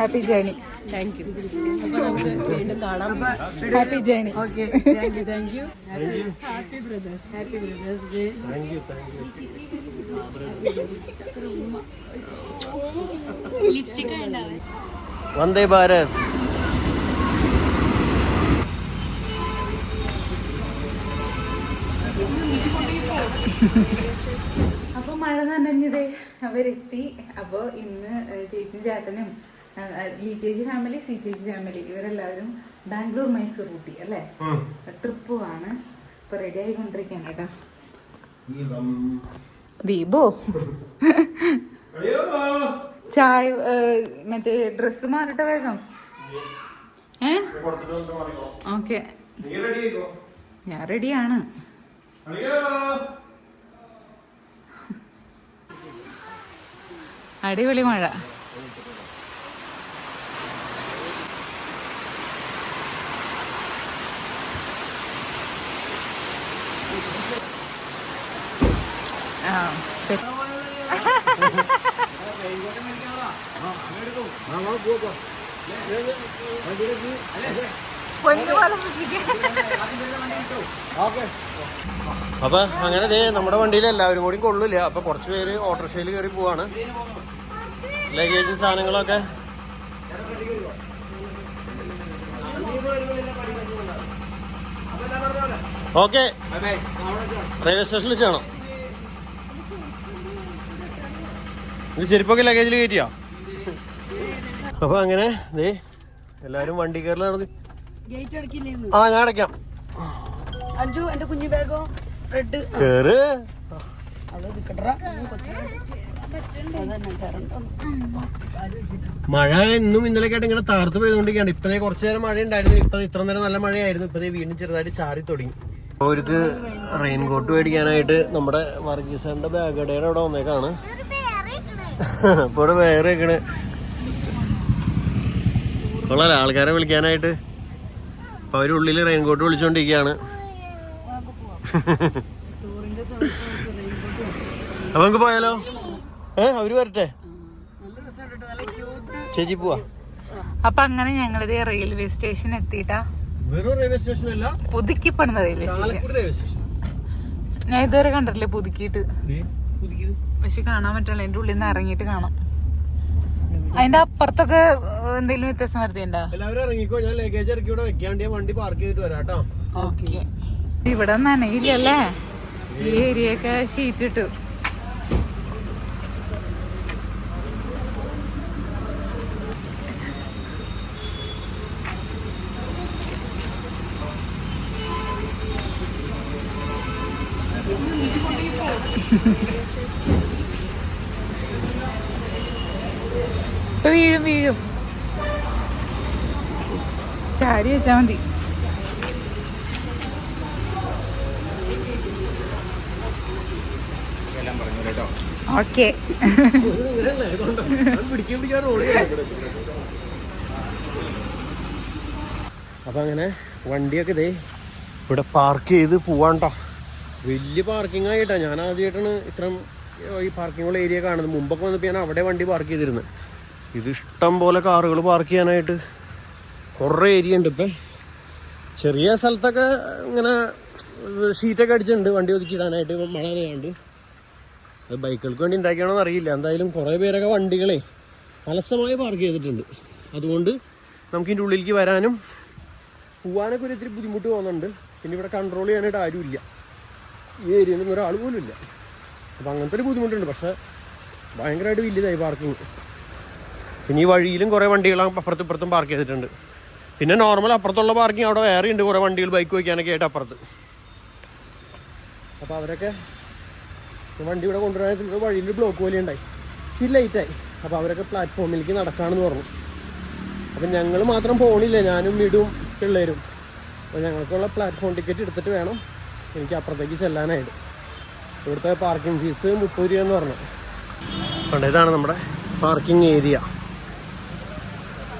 Happy journey. Thank you വീണ്ടും കാണാം. Happy journey. Okay thank you thank you happy brothers happy brothers day lipstick ഉണ്ടാവും വന്ദേ ഭാരത്. അപ്പോൾ മഴ നനഞ്ഞതേ അവരെത്തി. അപ്പോൾ ഇന്ന് ചേച്ചിയും ചേട്ടനും ലീ ചേച്ചി ഫാമിലി സി ചേച്ചി ഫാമിലി ഇവരെല്ലാവരും ബാംഗ്ലൂർ മൈസൂർ ഊട്ടി അല്ലേ? ട്രിപ്പ് ആണ് ഇപ്പൊ റെഡി ആയിക്കൊണ്ടിരിക്കുകയാണ് കേട്ടോ. ദീപോ? ചായ മറ്റേ ഡ്രസ് മാറട്ടെ വേഗം. ഏ? ഓക്കെ. ഞാൻ റെഡിയാണ് അടിപൊളി മഴ. അപ്പൊ അങ്ങനെ ദേ നമ്മുടെ വണ്ടിയിൽ എല്ലാവരും കൂടി കൊള്ളില്ല. അപ്പൊ കുറച്ച് പേര് ഓട്ടോറിക്ഷയിൽ കയറി പോവാണ്. ലഗേജും സാധനങ്ങളൊക്കെ. ഓക്കെ. റെയിൽവേ സ്റ്റേഷനിൽ ചെയ്യണം ഇത് ചെരുപ്പൊക്കെ ലഗേജിൽ കയറ്റിയോ അപ്പൊ അങ്ങനെ ദേ എല്ലാരും വണ്ടി കയറി നടന്ന്. ആ ഞാൻ അടയ്ക്കാം. അഞ്ചു എന്റെ കുഞ്ഞു ബാഗോ? റെഡ് കേറ്. മഴ ഇന്നും ഇന്നലെ ആയിട്ട് ഇങ്ങനെ താർത്ത് പെയ്തുകൊണ്ടിരിക്കുകയാണ്. ഇപ്പതേ കുറച്ചു നേരം മഴ ഉണ്ടായിരുന്നു. ഇപ്പൊ ഇത്ര നേരം നല്ല മഴയായിരുന്നു. ഇപ്പതേ വീണ്ടും ചെറുതായിട്ട് ചാരി തുടങ്ങി. അവർക്ക് റെയിൻകോട്ട് മേടിക്കാനായിട്ട് നമ്മുടെ വർഗീസാറിന്റെ ബാഗ് കടയുടെ അവിടെ വന്നേക്കാണ്. ഇപ്പൊ ഇവിടെ വേറെ വെക്കണ്. കൊള്ളാല ആൾക്കാരെ വിളിക്കാനായിട്ട്. അപ്പൊ അവർ ഉള്ളിൽ റെയിൻ കോട്ട് വിളിച്ചോണ്ടിരിക്കുകയാണ് അപ്പൊ നമുക്ക് പോയാലോ? ഏ അവർ വരട്ടെ. നല്ല രസമുണ്ട് നല്ല ക്യൂട്ട് ചേച്ചി പോവാ. അപ്പൊ അങ്ങനെ ഞങ്ങളിത് റെയിൽവേ സ്റ്റേഷൻ എത്തിയിട്ടാ. വെറും റെയിൽവേ സ്റ്റേഷൻ അല്ല. പുതുക്കി പണിത റെയിൽവേ സ്റ്റേഷൻ ഞാൻ ഇതുവരെ കണ്ടിട്ടില്ലേ പുതുക്കിയിട്ട്. പക്ഷെ കാണാൻ പറ്റില്ല. അതിന്റെ ഉള്ളിൽ നിന്ന് ഇറങ്ങിയിട്ട് കാണാം. അതിന്റെ അപ്പുറത്തൊക്കെ എന്തെങ്കിലും വ്യത്യാസം വരുത്തിണ്ടാ എല്ലാവരും ഇറങ്ങിക്കോ. ഞാൻ ലഗേജ് ഇറക്കി ഇവിടെ വെക്കാണ്ട് വണ്ടി പാർക്ക് ചെയ്തിട്ട് വരാം കേട്ടോ. ഓക്കെ. ഇവിടെ നനയില്ലല്ലേ? ഈ ഏരിയയൊക്കെ ഷീറ്റ് ഇട്ടു. ഇപ്പൊ വീഴും വീഴും. ചാരി വെച്ചാ മതി. ഓക്കെ. അപ്പൊ അങ്ങനെ വണ്ടിയൊക്കെ ഇതേ ഇവിടെ പാർക്ക് ചെയ്ത് പോവാണ്ടോ. വലിയ പാർക്കിംഗ് ആയിട്ടാ ഞാൻ ആദ്യമായിട്ടാണ് ഇത്രയും ഈ പാർക്കിംഗ് ഉള്ള ഏരിയ കാണുന്നത്. മുമ്പൊക്കെ വന്നപ്പോൾ ഞാൻ അവിടെ വണ്ടി പാർക്ക് ചെയ്തിരുന്നത്. ഇത് ഇഷ്ടം പോലെ കാറുകൾ പാർക്ക് ചെയ്യാനായിട്ട് കുറേ ഏരിയ ഉണ്ട് ഇപ്പം. ചെറിയ സ്ഥലത്തൊക്കെ ഇങ്ങനെ ഷീറ്റൊക്കെ അടിച്ചിട്ടുണ്ട് വണ്ടി ഒതുക്കിയിടാനായിട്ട് മഴ പെയ്യാണ്ട്. അത് ബൈക്കുകൾക്ക് വേണ്ടി ഉണ്ടാക്കിയാണോന്ന് അറിയില്ല. എന്തായാലും കുറേ പേരൊക്കെ വണ്ടികളെ അലസമായി പാർക്ക് ചെയ്തിട്ടുണ്ട്. അതുകൊണ്ട് നമുക്ക് ഇതിന്റെ ഉള്ളിലേക്ക് വരാനും പോവാനൊക്കെ ഒരു ഇത്തിരി ബുദ്ധിമുട്ട് തോന്നുന്നുണ്ട്. പിന്നെ ഇവിടെ കൺട്രോൾ ചെയ്യാനായിട്ട് ആരുമില്ല. ഈ ഏരിയയിൽ ഒരാൾ പോലും ഇല്ല. അപ്പോൾ അങ്ങനത്തെ ഒരു ബുദ്ധിമുട്ടുണ്ട്. പക്ഷേ ഭയങ്കരമായിട്ട് വലിയതായി പാർക്കിങ് പിന്നെ ഈ വഴിയിലും കുറേ വണ്ടികൾ അപ്പുറത്തും ഇപ്പുറത്തും പാർക്ക് ചെയ്തിട്ടുണ്ട്. പിന്നെ നോർമൽ അപ്പുറത്തുള്ള പാർക്കിംഗ് അവിടെ വേറെ ഉണ്ട് കുറേ വണ്ടികൾ ബൈക്ക് വയ്ക്കാനൊക്കെ ആയിട്ട് അപ്പുറത്ത്. അപ്പോൾ അവരൊക്കെ വണ്ടി ഇവിടെ കൊണ്ടുവരാനായിട്ട് വഴിയിൽ ബ്ലോക്ക് പോലെ ഉണ്ടായി. ഇച്ചിരി ലേറ്റായി അപ്പോൾ അവരൊക്കെ പ്ലാറ്റ്ഫോമിലേക്ക് നടക്കാമെന്ന് പറഞ്ഞു. അപ്പം ഞങ്ങൾ മാത്രം പോണില്ല. ഞാനും വീടും പിള്ളേരും. അപ്പോൾ ഞങ്ങൾക്കുള്ള പ്ലാറ്റ്ഫോം ടിക്കറ്റ് എടുത്തിട്ട് വേണം എനിക്ക് അപ്പുറത്തേക്ക് ചെല്ലാനായിട്ട്. ഇവിടുത്തെ പാർക്കിംഗ് ഫീസ് മുപ്പത് രൂപ എന്ന് പറഞ്ഞു. ഇതാണ് നമ്മുടെ പാർക്കിംഗ് ഏരിയ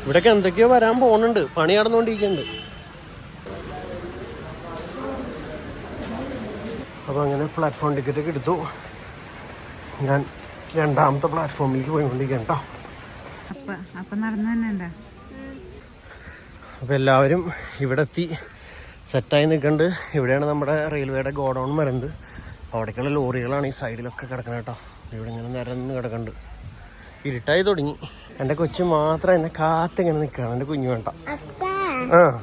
ഇവിടേക്ക് എന്തൊക്കെയോ വരാൻ പോകുന്നുണ്ട് പണി നടന്നുകൊണ്ടിരിക്കുന്നുണ്ട് അപ്പോൾ അങ്ങനെ പ്ലാറ്റ്ഫോം ടിക്കറ്റ് ഒക്കെ എടുത്തു. ഞാൻ രണ്ടാമത്തെ പ്ലാറ്റ്ഫോമിലേക്ക് പോയിക്കൊണ്ടിരിക്കുകയാണ് കേട്ടോ അപ്പോൾ എല്ലാവരും ഇവിടെ എത്തി. സെറ്റായി നിൽക്കുന്നുണ്ട് ഇവിടെയാണ് നമ്മുടെ റെയിൽവേയുടെ ഗോഡൗൺ വരുന്നത്. അവിടേക്കുള്ള ലോറികളാണ് ഈ സൈഡിലൊക്കെ കിടക്കുന്നത് കേട്ടോ ഇവിടെ ഇങ്ങനെ നിരന്ന് കിടക്കുന്നുണ്ട് ഇരുട്ടായി തുടങ്ങി. എന്റെ കൊച്ചു മാത്രം എന്നെ കാത്തിങ്ങനെ നിൽക്കുകയാണ് എന്റെ കുഞ്ഞു വേണ്ട. ആ.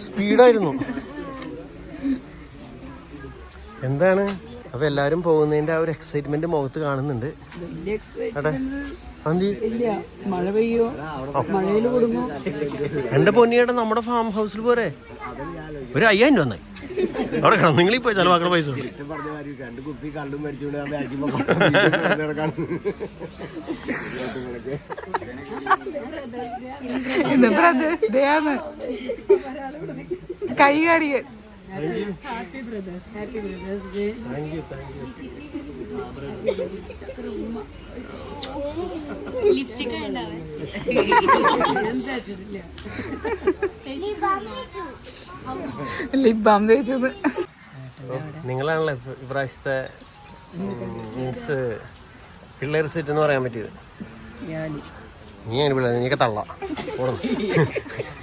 സ്പീഡായിരുന്നു. എന്താണ്? അപ്പൊ എല്ലാരും പോകുന്നതിന്റെ ആ ഒരു എക്സൈറ്റ്മെന്റ് മുഖത്ത് കാണുന്നുണ്ട്. മഴ പെയ്യോ? മഴയിൽ എന്റെ പൊന്നിയേട്ടാ നമ്മുടെ ഫാം ഹൗസിൽ പോരെ. ഒരു അയ്യായിരം രൂപ അവിടെ കിടന്നു നിങ്ങൾ പോയി ചെലവാക്കണ പൈസ രണ്ട് കുപ്പി കള്ളും മേടിച്ചുകൊണ്ട് ഞാൻ ബാഗിൽ നടക്കാണ് ഇത് ബ്രദേഴ്സ് ഡേ ആണ് കൈ കാടിയൻ happy brothers happy brothers day lipstick ഉണ്ടാവേ എന്താ വെച്ചിട്ടില്ല ലിപ് ബാം തേച്ചത് നിങ്ങളാണല്ലോ ഇപ്ര- ഇപ്രാവശ്യത്തെ മീൻസ് പിള്ളേർ സെറ്റ് എന്ന് പറയാൻ പറ്റിയത്. ഞാൻ നീ അങ്ങനെ പിള്ളേർ നീക്ക തള്ള.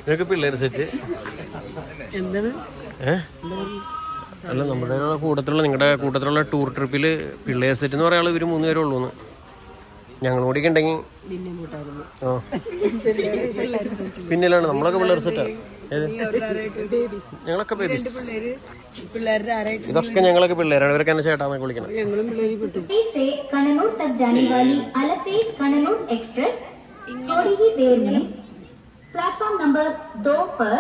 നിനക്ക് പിള്ളേർ സെറ്റ് എന്താണ്? അല്ല നമ്മുടെ കൂട്ടത്തിലുള്ള നിങ്ങളുടെ കൂട്ടത്തിലുള്ള ടൂർ ട്രിപ്പിൽ പിള്ളേർ സെറ്റ് എന്ന് പറയാനുള്ള ഇവർ മൂന്ന് പേരേ ഞങ്ങൾ ഓടിക്കണ്ടെങ്കിൽ പിന്നിലാണ് നമ്മളൊക്കെ പിള്ളേർ സെറ്റാ. ഞങ്ങളൊക്കെ ഇതൊക്കെ ഞങ്ങളൊക്കെ പിള്ളേരാണ്. ഇവരൊക്കെ എന്നെ ചേട്ടാ വിളിക്കണം. പ്ലാറ്റ്ഫോം നമ്പർ ദോ പർ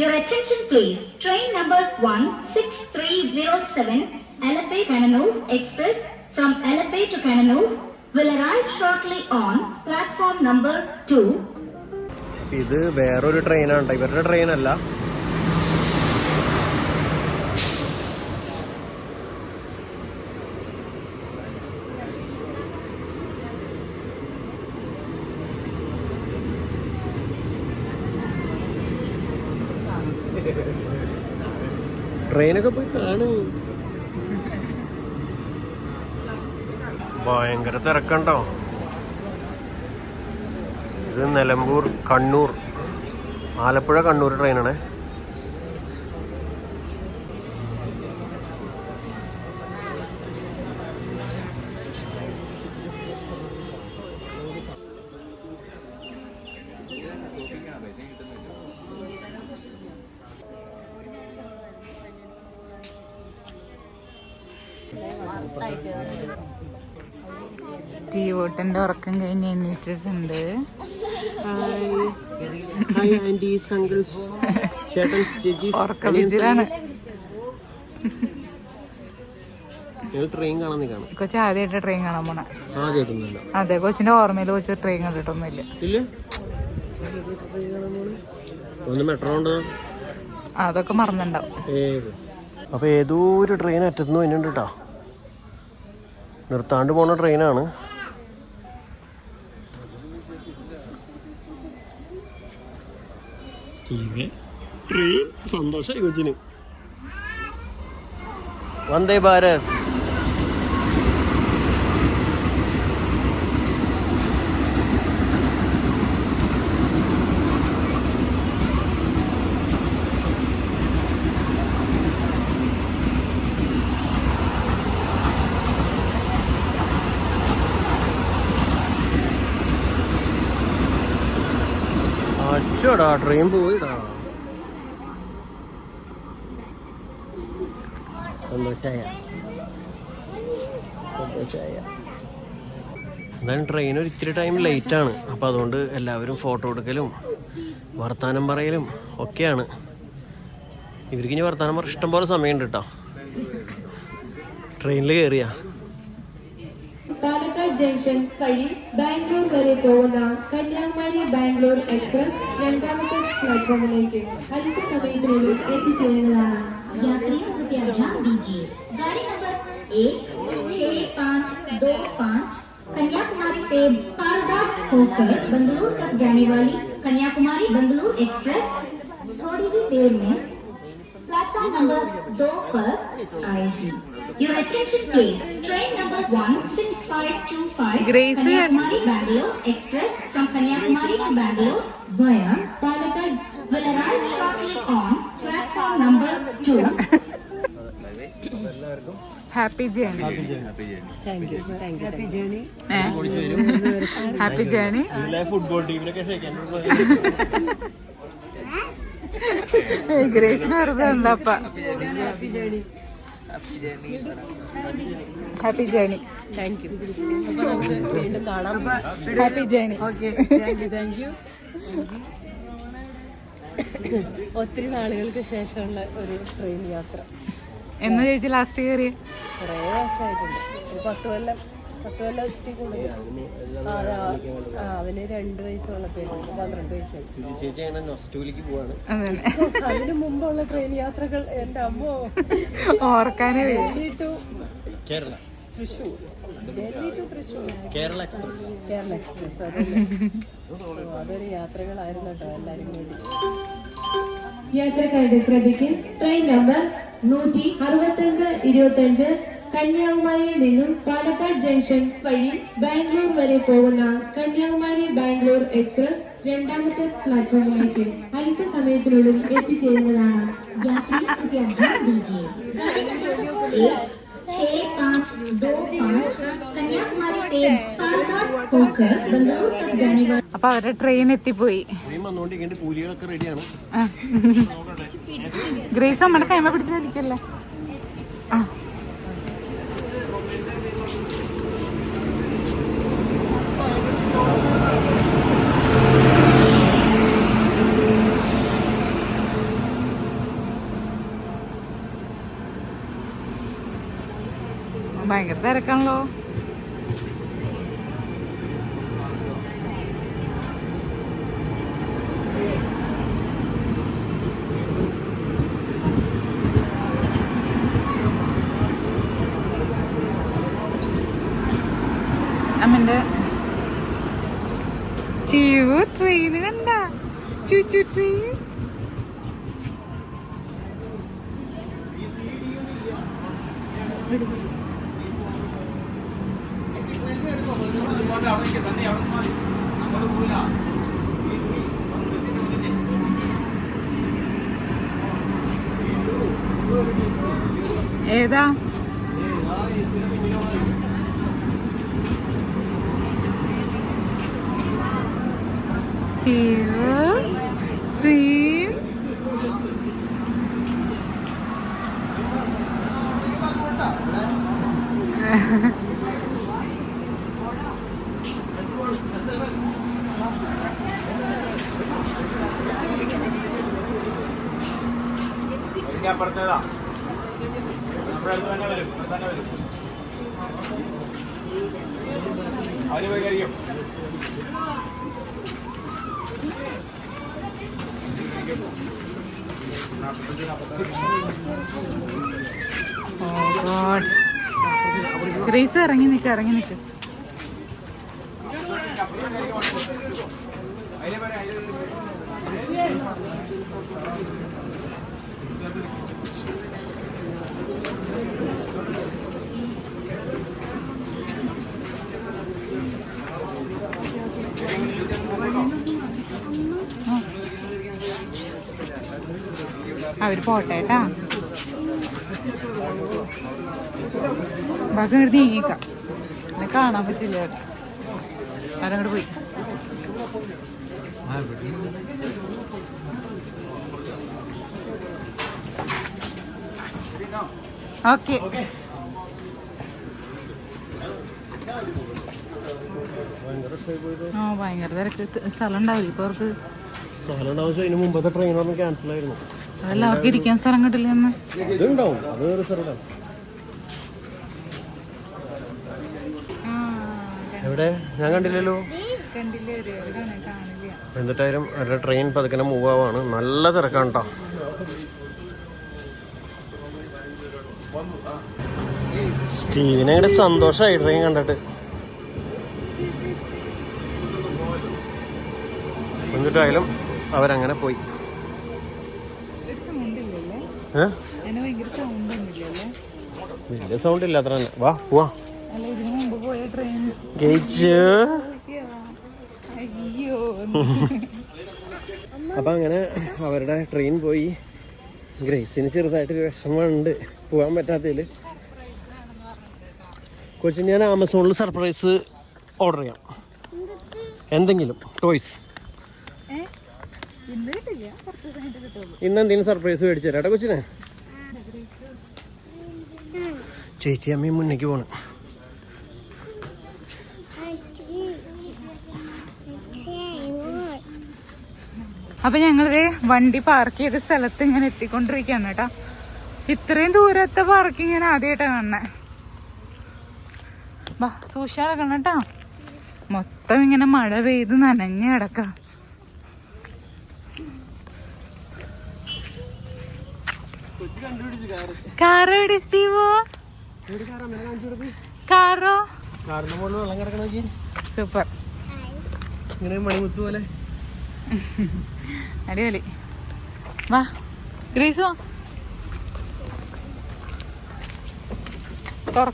Your attention please. Train number 16307 Alappuzha Kannur Express from Alape to Kannur will arrive shortly on platform number 2 ഇത് വേറൊരു ട്രെയിനാണ്. ഇവരുടെ ട്രെയിൻ അല്ല ട്രെയിനൊക്കെ പോയി കാണൂ ഭയങ്കര തിരക്കണ്ടോ? ഇത് നിലമ്പൂർ കണ്ണൂർ. ആലപ്പുഴ കണ്ണൂർ ട്രെയിനാണ് ഓട്ടന്റെ ഉറക്കം കഴിഞ്ഞ് എണീറ്റിട്ടുണ്ട്. കൊച്ചാദ്യായിട്ട് ഉറക്ക ട്രെയിൻ കാണാൻ നിൽക്കാണ് കൊച്ചു ആദ്യമായിട്ട് ട്രെയിൻ കാണാൻ പോണ. അതെ കൊച്ചിന്റെ ഓർമ്മയിൽ കൊച്ചു ട്രെയിൻ കണ്ടിട്ടൊന്നുമില്ല. ഇല്ല? ഒന്ന് മെട്രോ ഉണ്ടോ അതൊക്കെ മറന്നുണ്ടാവും. ഏത്? അപ്പൊ ഏതോ ഒരു ട്രെയിൻ അറ്റത്തുനിന്ന് വരുന്നുണ്ട് കേട്ടോ നിർത്താണ്ട് പോണ ട്രെയിനാണ് ട്രെയിൻ സന്തോഷമായി കൊച്ചിന് വന്ദേ ഭാരത്. അച്ചോടാ ട്രെയിൻ പോയിടാ. എന്തായാലും ട്രെയിൻ ഒരു ഇത്തിരി ടൈം ലേറ്റ് ആണ്. അപ്പം അതുകൊണ്ട് എല്ലാവരും ഫോട്ടോ എടുക്കലും വർത്താനം പറയലും ഒക്കെയാണ്. ഇവർക്ക് ഇനി വർത്താനം പറ ഇഷ്ടം പോലെ സമയമുണ്ട് കേട്ടോ ട്രെയിനിൽ കയറിയാ പാലക്കാട് ജംഗ്ഷൻ വഴി ബാംഗ്ലൂർ വരെ പോകുന്ന കന്യാകുമാരി ബാംഗ്ലൂർ എക്സ്പ്രസ് രണ്ടാമത്തെ പ്ലാറ്റ്ഫോമിലേക്ക് അല്പസമയത്തിനുള്ളിൽ എത്തിച്ചേരുന്നതാണ് यात्रियों कृपया ध्यान दीजिए गाड़ी नंबर एक छः पाँच दो पाँच कन्याकुमारी से पारडाक होकर बंगलुरु तक जाने वाली कन्याकुमारी बंगलुरु एक्सप्रेस थोड़ी ही देर में प्लेटफॉर्म नंबर दो पर आएगी Your attention please. Train number 16525 Grace, Kanyakumari Bangalore Express from Kanyakumari to Bangalore via Palakkad will arrive shortly on platform number 2. Happy journey happy journey happy journey football ടീമിനൊക്കെ ഗ്രേസിന് വെറുതെ എന്താപ്പ happy journey thank you വീണ്ടും കാണാം happy journey okay thank you thank you ഒത്തിരി നാളുകൾക്ക് ശേഷമുള്ള ഒരു train യാത്ര. എന്ന് ചേച്ചി ലാസ്റ്റ് കയറി കുറേ വർഷമായിട്ടുണ്ട്. ഒരു പത്ത് കൊല്ലം. പത്ത് കൊല്ലം എത്തി കൂടുതൽ അവന് രണ്ട് വയസ്സുള്ളപ്പോഴേക്കും പന്ത്രണ്ട് വയസ്സായി അതിനു മുമ്പുള്ള ട്രെയിൻ യാത്രകൾ എന്റെ അമ്മ. ഓർക്കാനേ വേണ്ടിട്ടു കേരള. തൃശ്ശൂർ. കേരള എക്സ്പ്രസ്. കേരള എക്സ്പ്രസ് അതൊരു യാത്രകളായിരുന്നു കേട്ടോ എല്ലാവരും കൂടി. യാത്രക്കാരുടെ ശ്രദ്ധിക്കും ട്രെയിൻ നമ്പർ നൂറ്റി അറുപത്തഞ്ച് ഇരുപത്തഞ്ച് കന്യാകുമാരിയിൽ നിന്നും പാലക്കാട് ജംഗ്ഷൻ വഴി ബാംഗ്ലൂർ വരെ പോകുന്ന കന്യാകുമാരി ബാംഗ്ലൂർ എക്സ്പ്രസ് രണ്ടാമത്തെ പ്ലാറ്റ്ഫോമിലേക്ക് അല്പസമയത്തിനുള്ളിൽ എത്തിച്ചേരുന്നതാണ് यात्री कृपया ध्यान दीजिए गाड़ी नंबर एक छः पाँच दो पाँच कन्याकुमारी से पालघाट होकर बंगलुरु तक जाने वाली അപ്പൊ അവരുടെ ട്രെയിൻ എത്തിപ്പോയി ട്രെയിൻ വന്നുകൊണ്ടിരിക്കേണ്ട കൂലികളൊക്കെ റെഡിയാണ് ആ. ഗ്രേസ് നമ്മുടെ കൈമ പിടിച്ച് വലിക്കല്ലേ ആ തിരക്കാണല്ലോ. അമ്മന്റെ ചീവു ട്രെയിൻ കണ്ട. ചൂച്ചു ട്രെയിൻ ഏതാ തന്നെ വരും അവർ പോയി ഗ്രേസ് ഇറങ്ങി നിൽക്ക ഇറങ്ങി നിൽക്ക് അവർ പോട്ടെ കേട്ടാ. ബാക്കി ഇങ്ങോട്ട് നീങ്ങിക്കാം. കാണാൻ പറ്റില്ല അതങ്ങോട്ട് പോയി. ഓക്കെ. ഭയങ്കര തിരക്ക്. സ്ഥലം ഉണ്ടാവില്ല ഇപ്പൊ അവർക്ക്? സ്ഥലം ഉണ്ടാവും. ക്യാൻസൽ ആയിരുന്നു. അതല്ല അവർക്ക് ഇരിക്കാൻ സ്ഥലം കിട്ടില്ല എന്ന് ഇതുണ്ടാവും. എവിടെ? ഞാൻ കണ്ടില്ലല്ലോ. കണ്ടില്ലേ ഒരു കാണില്ല. എന്നിട്ടായാലും അവരുടെ ട്രെയിൻ പതുക്കനെ മൂവ് ആവാണ്. നല്ല തിരക്കാണ് കേട്ടോ സ്റ്റീവിനെ അങ്ങനെ സന്തോഷമായി ട്രെയിൻ കണ്ടിട്ട്. എന്നിട്ടായാലും അവരങ്ങനെ പോയി സൗണ്ട് ഇല്ലല്ലേ ഏ അതിന് ഭയങ്കര സൗണ്ട് ഒന്നുമില്ലല്ലേ വലിയ സൗണ്ട് ഇല്ല അത്ര തന്നെ. വാ പോവാ. അപ്പം അങ്ങനെ അവരുടെ ട്രെയിൻ പോയി. ഗ്രേസിന് ചെറുതായിട്ടൊരു വിഷമമുണ്ട്. പോകാൻ പറ്റാത്തതിൽ കൊച്ചിന് ഞാൻ ആമസോണിൽ സർപ്രൈസ് ഓർഡർ ചെയ്യാം. എന്തെങ്കിലും ടോയ്സ് ഇന്ന് കിട്ടില്ല. കുറച്ച് ദിവസം കഴിഞ്ഞിട്ട് കിട്ടുള്ളൂ. ഇന്ന് എന്തെങ്കിലും സർപ്രൈസ് മേടിച്ചു തരാം കേട്ടോ കൊച്ചിനെ. ചേച്ചി അമ്മയും മുന്നേക്ക് പോണ്. അപ്പൊ ഞങ്ങളിത് വണ്ടി പാർക്ക് ചെയ്ത സ്ഥലത്ത് ഇങ്ങനെ എത്തിക്കൊണ്ടിരിക്കുകയാണ് കേട്ടോ ഇത്രയും ദൂരത്തെ പാർക്കിംഗ് ഇങ്ങനെ ആദ്യമായിട്ടാ കാണണേ വാ സൂക്ഷിച്ചാൽ കേട്ടോ മൊത്തം ഇങ്ങനെ മഴ പെയ്ത് നനഞ്ഞ കിടക്ക. കാറോ സ്റ്റീവോ കാറോ? കാറിന്റെ മുകളിൽ വെള്ളം കിടക്കണമെങ്കിൽ സൂപ്പർ. ഇങ്ങനെ മണിമുത്ത് പോലെ അടിപൊളി. വാ ഗ്രീസ് വാ. തുറ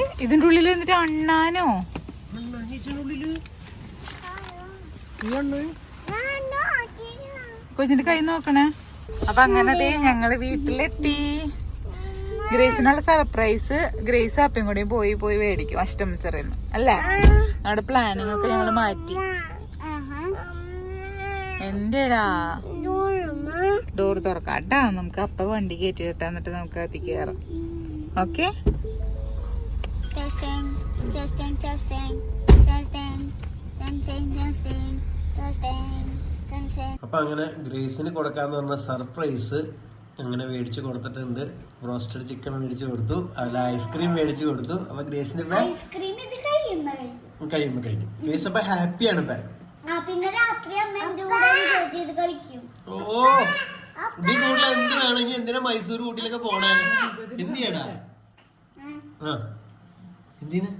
ഏ, ഇതിന്റെ ഉള്ളിൽ എന്നിട്ട് അണ്ണാനോ? കൊച്ചിന്റെ കൈ നോക്കണേ. അപ്പൊ അങ്ങനെ ദേ ഞങ്ങൾ വീട്ടിലെത്തി. ഗ്രേസിനുള്ള സർപ്രൈസ് ഗ്രേസും അപ്പയും കൂടി പോയി പോയി മേടിക്കും അഷ്ടമിച്ചറിയുന്നു അല്ലേ? ഞങ്ങളുടെ പ്ലാനിങ് ഒക്കെ ഞങ്ങൾ മാറ്റി. എന്റെടാ? ഡോർ തുറക്കാട്ടാ നമുക്ക് അപ്പ വണ്ടി കയറ്റി കിട്ടാ എന്നിട്ട് നമുക്ക് അകത്തേക്ക് കയറാം okay testing, testing, testing, testing, testing, testing, testing. അപ്പൊ അങ്ങനെ ഗ്രേസിന് കൊടുക്കാന്ന് പറഞ്ഞ സർപ്രൈസ് അങ്ങനെ മേടിച്ചു കൊടുത്തിട്ടുണ്ട്. റോസ്റ്റഡ് ചിക്കൻ മേടിച്ചു കൊടുത്തു. അതിൽ ഐസ്ക്രീം മേടിച്ചു കൊടുത്തു. അപ്പൊ ഗ്രേസിന് ഐസ്ക്രീം ഇത് കഴിയുമ്പോൾ കഴിയുമ്പോ കഴിഞ്ഞു ഗ്രേസ് അപ്പൊ ഹാപ്പിയാണ് ഇപ്പൊ. ഓ നീ കൂടുതൽ എന്ത് വേണമെങ്കിൽ എന്തിനാ മൈസൂർ ഊട്ടിയിലൊക്കെ പോണേ? എന്ത് ചെയ്യടാ ആ എന്തിനാ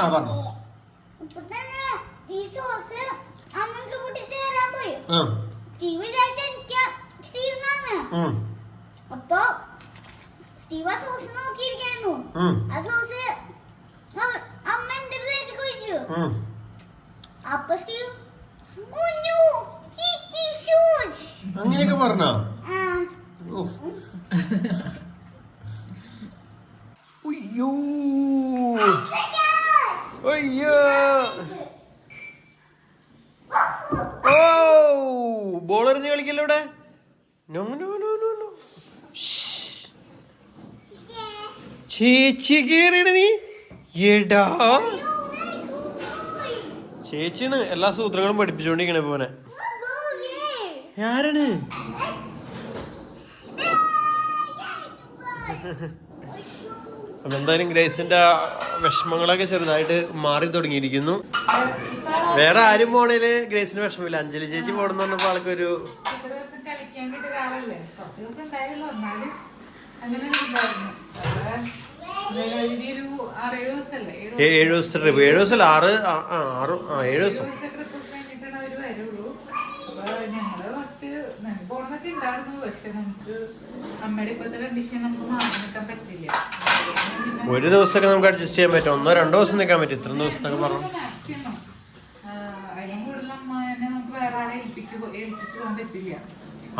ആ പറഞ്ഞു. അപ്പൊ സ്റ്റീവ് സോസ് നോക്കിയിരിക്കായിരുന്നു. ആ. സോസ് അമ്മ എന്റെ പ്ലേറ്റ് ഒഴിച്ചു. അപ്പൊ സ്റ്റീവ് അങ്ങനെയൊക്കെ പറഞ്ഞോ? ആ. ഉയ്യോ. അയ്യോ. ഓ ബോൾ എറിഞ്ഞ് കളിക്കല്ലോ ഇവിടെ? No no no no no ചേച്ചി കീറിയട നീ. എടാ. ചേച്ചിയാണ് എല്ലാ സൂത്രങ്ങളും പഠിപ്പിച്ചുകൊണ്ടിരിക്കണേ പോനെ ആരാണ്? എന്തായാലും ഗ്രേസിന്റെ വിഷമങ്ങളൊക്കെ ചെറുതായിട്ട് മാറി തുടങ്ങിയിരിക്കുന്നു. വേറെ ആരും പോണേൽ? ഗ്രേസിന് വിഷമമില്ല. അഞ്ജലി ചേച്ചി പോണെന്ന് പറഞ്ഞപ്പോ ആൾക്കൊരു ഏഴു ദിവസത്തെ ട്രിപ്പ് ഏഴു ദിവസം ആറ് ആറ് ആ ഏഴു ദിവസം ദിവസത്തെ ട്രിപ്പ് കഴിഞ്ഞിട്ടാണ് അവർ വരുള്ളൂ അപ്പൊ ഞങ്ങൾ ഫസ്റ്റ് നമുക്ക് പോണെന്നൊക്കെ ഉണ്ടായിരുന്നു. പക്ഷെ നമുക്ക് അമ്മയുടെ ഇപ്പോഴത്തെ കണ്ടീഷൻ നമുക്ക് മാറി നിൽക്കാൻ പറ്റില്ല. ഒരു ദിവസമൊക്കെ നമുക്ക് അഡ്ജസ്റ്റ് ചെയ്യാൻ പറ്റും. ഒന്നോ രണ്ടോ ദിവസം നിൽക്കാൻ പറ്റും. ഇത്ര ദിവസത്തൊക്കെ പറഞ്ഞു.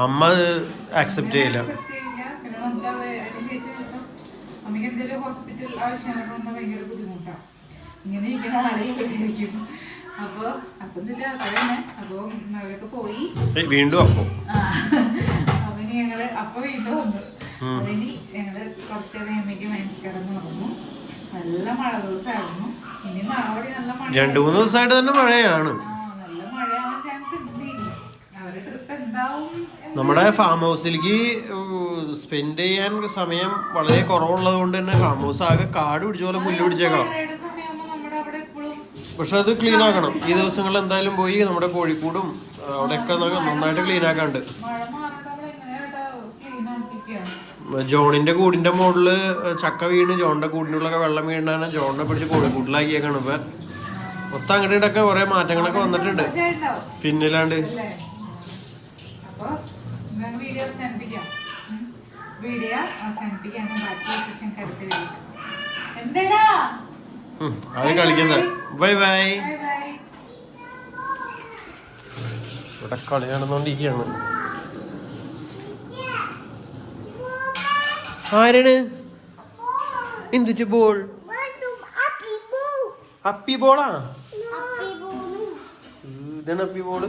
അമ്മ ആക്സെപ്റ്റ് ചെയ്യില്ല. ചെയ്യില്ല. പിന്നെ നമുക്ക് അത് അതിനുശേഷം ഇപ്പം അമ്മയ്ക്ക് എന്തെങ്കിലും ഹോസ്പിറ്റൽ ആവശ്യങ്ങളൊക്കെ വന്നാൽ ഭയങ്കര ബുദ്ധിമുട്ടാണ് ഇങ്ങനെ ഇരിക്കുന്ന ആളെ ഇരിക്കും അപ്പൊ അപ്പൊ എന്നിട്ട് അത്ര തന്നെ അപ്പൊ അവരൊക്കെ പോയി. വീണ്ടും അപ്പോ. ഇനി ഞങ്ങൾ അപ്പൊ വീണ്ടും വന്നു. അതിനി ഞങ്ങൾ കുറച്ച് നേരം അമ്മയ്ക്ക് വേണ്ടി കിടന്നു നടന്നു നല്ല മഴ ദിവസമായിരുന്നു ഇനി നാളെ നല്ല മഴ രണ്ടു മൂന്ന് ദിവസമായിട്ട് തന്നെ മഴയാണ്. നല്ല മഴയാവാൻ ചാൻസ് ഉണ്ട് ഇനി. അവരുടെ ട്രിപ്പ് എന്താവും നമ്മുടെ ഫാം ഹൗസിലേക്ക് സ്പെൻഡ് ചെയ്യാൻ സമയം വളരെ കുറവുള്ളത് കൊണ്ട് തന്നെ ഫാം ഹൗസ് ആകെ കാട് പിടിച്ച പോലെ പുല്ല് പിടിച്ചേക്കാം. പക്ഷെ അത് ക്ലീൻ ആക്കണം. ഈ ദിവസങ്ങളിൽ എന്തായാലും പോയി നമ്മുടെ കോഴിക്കൂടും അവിടെയൊക്കെ നന്നായിട്ട് ക്ലീൻ ആക്കാണ്ട് മഴ മാറാണ്ട് അവിടെ എങ്ങനെയാ ക്ലീൻ ആക്കിക്കുക ജോണിന്റെ കൂടിന്റെ മുകളിൽ ചക്ക വീണ് ജോണിന്റെ കൂടിനുള്ളൊക്കെ വെള്ളം വീണാണ് ജോണിനെ പിടിച്ച് കോഴിക്കൂട്ടിലാക്കിയേക്കാണ്. ഇപ്പൊ മൊത്തം അങ്ങോട്ടൊക്കെ കുറെ മാറ്റങ്ങളൊക്കെ വന്നിട്ടുണ്ട്. പിന്നിലാണ്ട്. വീഡിയോ അവസാനിപ്പിക്കാനും ബാക്കി വിശേഷം എന്താടാ? അത് കളിക്കുന്നത് ബൈ ബൈ. Bye bye. ഇവിടെ കളി നടന്നുകൊണ്ടിരിക്കുകയാണ് ആരാണ്? എന്തിട്ട് ബോൾ അപ്പി ബോളാ ഇതാണ് അപ്പി ബോൾ